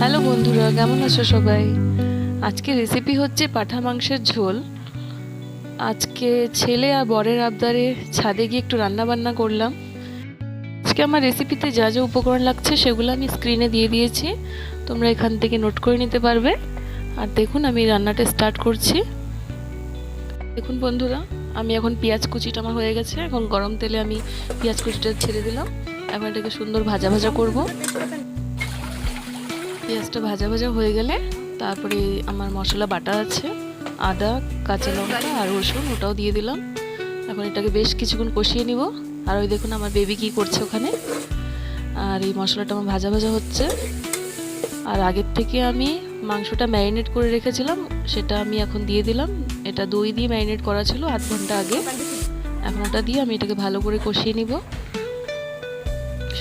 Hello বন্ধুরা, কেমন আছো সবাই? আজকে রেসিপি হচ্ছে পাঠা মাংসের ঝোল। আজকে ছেলে আর বরের আবদারে ছাদে গিয়ে একটু রান্না বান্না করলাম। আজকে আমার রেসিপিতে যা যা উপকরণ লাগছে সেগুলো আমি স্ক্রিনে দিয়ে দিয়েছি। তোমরা এখান থেকে নোট করে নিতে পারবে। আর দেখুন, আমি রান্নাটা স্টার্ট করছি। দেখুন বন্ধুরা, আমি এখন পেঁয়াজ কুচিটা আমার হয়ে গেছে। এখন গরম তেলে আমি পেঁয়াজ কুচিটা ছেড়ে দিলাম। এখন এটাকে সুন্দর ভাজা ভাজা করব। পেঁয়াজটা ভাজা ভাজা হয়ে গেলে তারপরে আমার মশলা বাটা আছে, আদা, কাঁচা লঙ্কা আর রসুন ওটাও দিয়ে দিলাম। এখন এটাকে বেশ কিছুক্ষণ কষিয়ে নিব। আর ওই দেখুন আমার বেবি কি করছে ওখানে। আর এই মশলাটা আমার ভাজা ভাজা হচ্ছে। আর আগের থেকে আমি মাংসটা ম্যারিনেট করে রেখেছিলাম, সেটা আমি এখন দিয়ে দিলাম। এটা দই দিয়ে ম্যারিনেট করা ছিল আধ ঘণ্টা আগে। এখন ওটা দিয়ে আমি এটাকে ভালো করে কষিয়ে নিব।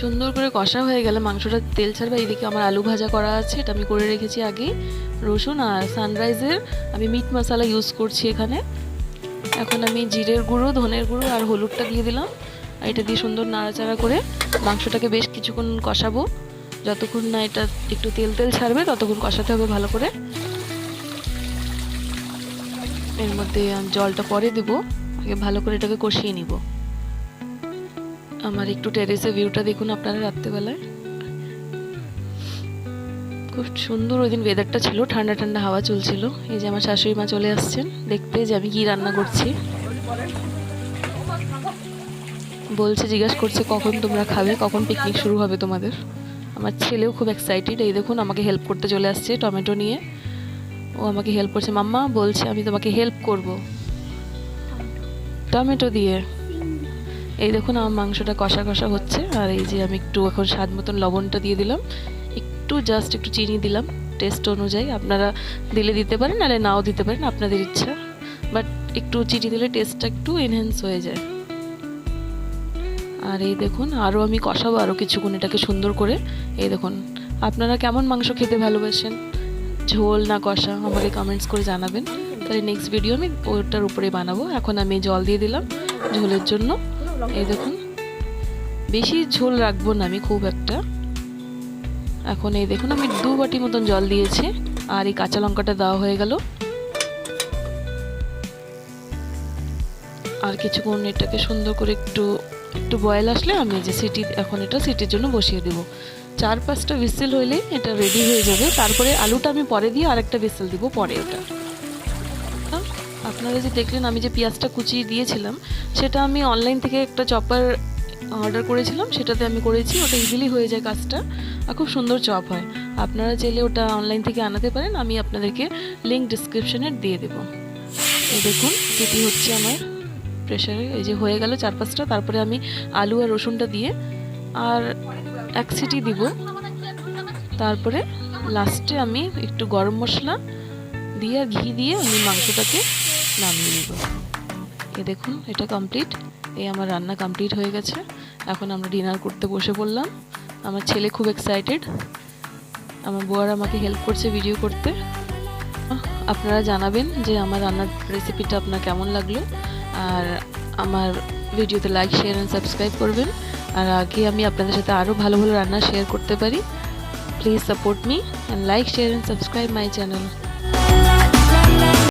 সুন্দর করে কষা হয়ে গেলে মাংসটা তেল ছাড়বে এইদিকে আমার আলু ভাজা করা আছে, এটা আমি করে রেখেছি আগে। রসুন আর সানরাইজের আমি মিট মশলা ইউজ করছি এখানে। এখন আমি জিরের গুঁড়ো, ধনের গুঁড়ো আর হলুদটা দিয়ে দিলাম। আর এটা দিয়ে সুন্দর নাড়াচাড়া করে মাংসটাকে বেশ কিছুক্ষণ কষাবো। যতক্ষণ না এটা একটু তেল তেল ছাড়বে, ততক্ষণ কষাতে হবে ভালো করে। এর মধ্যে জলটা পরে দেবো, আগে ভালো করে এটাকে কষিয়ে নিব। আমার একটু টেরেসে ভিউটা দেখুন আপনারা রাত্রেবেলায়। খুব সুন্দর ওই দিন ওয়েদারটা ছিল, ঠান্ডা ঠান্ডা হাওয়া চলছিল। এই যে আমার শাশুড়ি মা চলে আসছেন, দেখতে যে আমি কি রান্না করছি। বলছে, জিজ্ঞাসা করছে, কখন তোমরা খাবে? কখন পিকনিক শুরু হবে তোমাদের? আমার ছেলেও খুব এক্সাইটেড এই দেখুন, আমাকে হেল্প করতে চলে আসছে টমেটো নিয়ে। ও আমাকে হেল্প করছে। মাম্মা বলছে, আমি তোমাকে হেল্প করব টমেটো দিয়ে। এই দেখুন, আমার মাংসটা কষা কষা হচ্ছে, আর এই যে আমি একটু এখন স্বাদ মতন লবণটা দিয়ে দিলাম। একটু জাস্ট একটু চিনি দিলাম টেস্ট অনুযায়ী। আপনারা দিলে দিতে পারেন, নাহলে নাও দিতে পারেন, আপনাদের ইচ্ছা। বাট একটু চিনি দিলে টেস্টটা একটু এনহ্যান্স হয়ে যায়। আর এই দেখুন আরও আমি কষাবো আরও কিছুক্ষণ এটাকে সুন্দর করে। এই দেখুন, আপনারা কেমন মাংস খেতে ভালোবাসেন? ঝোল না কষা, আমাকে কমেন্টস করে জানাবেন। তাহলে নেক্সট ভিডিও আমি ওটার উপরে বানাবো। এখন আমি জল দিয়ে দিলাম ঝোলের জন্য। এই দেখুন, বেশি ঝোল রাখব না আমি খুব একটা। এখন এই দেখুন, আমি দু বাটি মতন জল দিয়েছি, আর এই কাঁচা লঙ্কাটা দেওয়া হয়ে গেল। আর কিছুক্ষণ এটাকে সুন্দর করে একটু একটু বয়েল আসলে আমি যে সিটি, এখন এটা সিটির জন্য বসিয়ে দেবো। চার পাঁচটা ভিসেল হইলেই এটা রেডি হয়ে যাবে। তারপরে আলুটা আমি পরে দিয়ে আরেকটা ভিসেল দিব পরে ওটা আপনারা যে দেখলেন, আমি যে পেঁয়াজটা কুচিয়ে দিয়েছিলাম, সেটা আমি অনলাইন থেকে একটা চপার অর্ডার করেছিলাম, সেটাতে আমি করেছি, ওটা ইজিলি হয়ে যায় কাজটা, আর খুব সুন্দর চপ হয়। আপনারা চাইলে ওটা অনলাইন থেকে আনাতে পারেন, আমি আপনাদেরকে লিঙ্ক ডিসক্রিপশনে দিয়ে দেবো। এই দেখুন যেটি হচ্ছে আমার প্রেশারে এই যে হয়ে গেল চার পাঁচটা তারপরে আমি আলু আর রসুনটা দিয়ে, আর এক সিটি দিব। তারপরে লাস্টে আমি একটু গরম মশলা দিয়ে ঘি দিয়ে আমি মাংসটাকে নামিয়ে নেব। এ দেখুন, এটা কমপ্লিট এই আমার রান্না কমপ্লিট হয়ে গেছে। এখন আমরা ডিনার করতে বসে পড়লাম। আমার ছেলে খুব এক্সাইটেড আমার বউয়ার আমাকে হেল্প করছে ভিডিও করতে। আপনারা জানাবেন যে আমার রান্নার রেসিপিটা আপনার কেমন লাগল। আর আমার ভিডিওতে লাইক শেয়ার অ্যান্ড সাবস্ক্রাইব করবেন। আর আগে আমি আপনাদের সাথে আরও ভালো ভালো রান্না শেয়ার করতে পারি। Please support me and like share and subscribe my channel